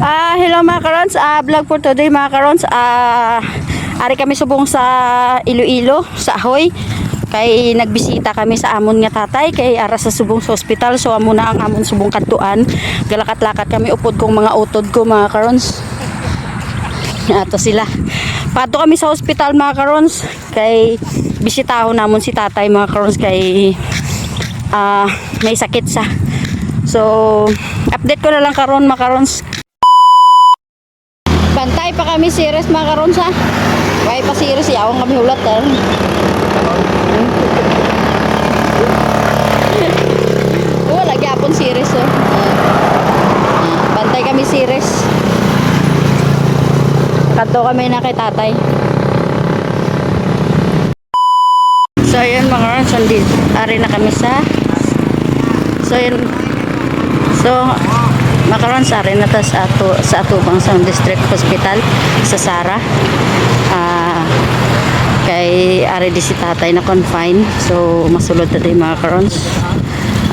Ah, hello mga karons. Ah, vlog for today mga karons. Ah, ari kami subong sa Iloilo, sa Ahoy. Kay nagbisita kami sa amon nga tatay kay ara sa subong sa ospital. So amo na ang amon subong kantuan. Galakat-lakat kami upod kong mga utod ko mga karons. Ato sila. Pato kami sa ospital mga karons kay bisitahon namon si tatay mga karons kay ah may sakit sa. So, update ko na lang karon mga karons Bantay pa kami series mga karon sa. Way pa series yawang kami hulat eh. Wala gyapon series oh. Ah, bantay kami series. Kadto kami na kay tatay. So yun mga karon sandi ari na kami sa So yun So makaroon sa rin na ta sa ato sa atubang sa district hospital sa Sara. Ah kay ari di si tatay na confine so masulod ta din mga karons.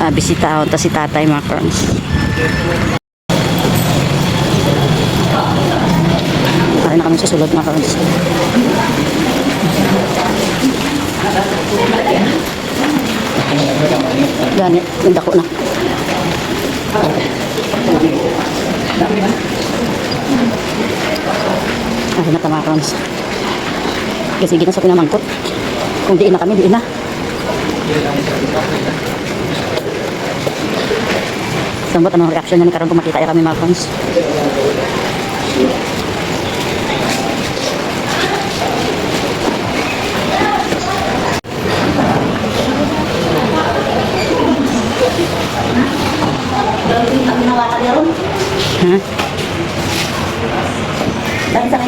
Ah, bisitahon ta si tatay mga karons. Ari na kami susulod mga karons. Gani nindako na Ay, na tama Rons. Kasi gina sa pinamangkot. Kung diin na kami, diin na. Sambot anong reaction niya karon kung makita kami mga Rons.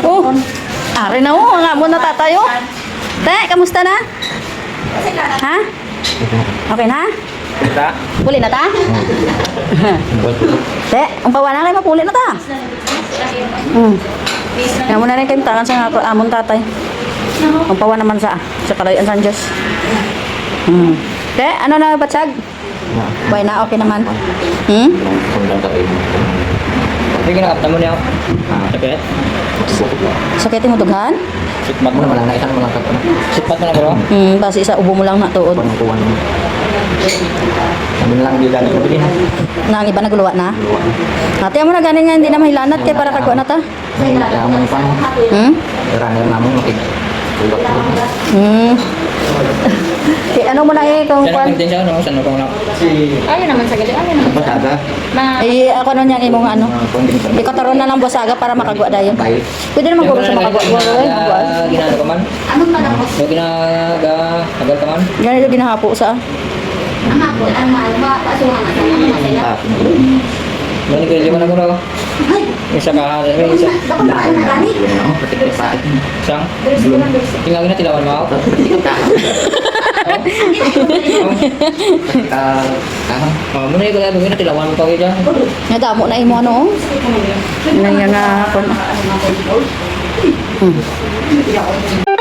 Oh, ari na oh, nga mo na tatayo. Te, kamusta na? Ha? Okay na? Kita? Puli na ta? Te, ang pawa na kayo mapuli na ta. Hmm. Nga mo na rin kayong tangan sa amon tatay. Ang pawa naman sa sa kalayan sa Diyos. Hmm. Te, ano na batsag? Buhay na, okay naman. Hmm? Sige na, kapta mo niya. Sakit? Sakit mo dughan? Sitmat mo naman lang, naisang mo lang kapta. Sitmat mo na bro? Hmm, base sa ubo mo lang na tuod. Panong kuwan mo. Sabi na lang, hindi ganit mabili na. Na ang iba naguluwa na. Ate mo na ganin nga hindi na mahilanat kay para kagwa na ta. Kaya mo pa mo. Hmm? Runner na mo, makik. Tulak mo. Hmm. Kay ano mo na eh kung Saan kwan. ang siya, no? Saan ako na? Ayun naman sa galing. Ayun naman. Ma Eh ako na niya imong ano. Ikaroon na lang busaga para makagwa dayon. Pwede naman guro sa makagwa. Magwa. Ginano ka man? anong manapos? So, ginaga, agal ka man? Ganito ginahapo sa. Ang hapon, ang mahal ba? Pasuhan na sa mga masaya. Ah. Manigil mo na ko na. Isa ka, isa. Isang? Tingnan na tilawan mo ako. Oh, muna yung kaya na tilawan mo pa dyan. Nadamo na imo ano. oh. Nang nga kon. Hmm.